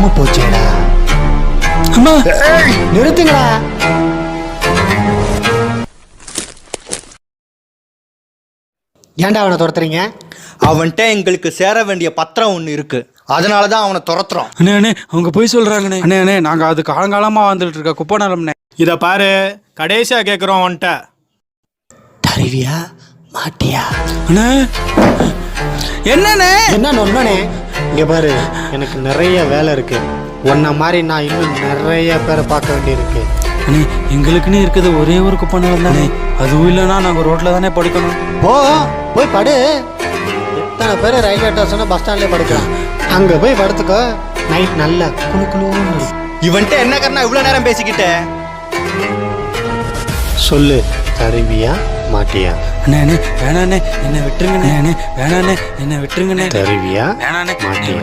செம்ம போச்சேடா. அம்மா. நிறுத்துங்களா ஏன்டா அவனை துரத்துறீங்க? அவன்கிட்ட எங்களுக்கு சேர வேண்டிய பத்திரம் ஒன்று இருக்கு. அதனால தான் அவனை துரத்துறோம். அண்ணே அண்ணே அவங்க போய் சொல்றாங்கண்ணே. அண்ணே அண்ணே நாங்க அது காலங்காலமா வந்துட்டு இருக்க குப்பை நலம்ண்ணே இத பாரு கடைசியா கேக்குறோம் உன்கிட்ட தருவியா? மாட்டியா? அண்ணே. என்னண்ணே? என்ன ஒன்னே இங்க பாரு எனக்கு நிறைய வேலை இருக்கு. உன்ன மாதிரி நான் இன்னும் நிறைய பேரை பார்க்க வேண்டியிருக்கு. அண்ணே எங்களுக்குன்னு இருக்குது ஒரே ஒரு குப்பை நிலம் தானே? அதுவும் இல்லைன்னா நாங்க ரோட்ல தானே படுக்கணும். போ போய் படு. எத்தனை பேர் ரயில்வே ஸ்டேஷன் பஸ் ஸ்டாண்ட்லேயே படுக்கிறான் அங்க போய் படுத்துக்கோ. நைட் நல்ல குளு குளுன்னு இருக்கும். இவன்கிட்ட என்ன கண்ணா இவ்வளோ நேரம் பேசிக்கிட்ட? சொல்லு தருவியா? மாட்டியா? அண்ணே வேணாண்ணே என்னை விட்டுருங்கண்ணே வேணாண்ணே என்னை விட்டுருங்கண்ணே. தருவியா? வேணாண்ணே மாட்டியா?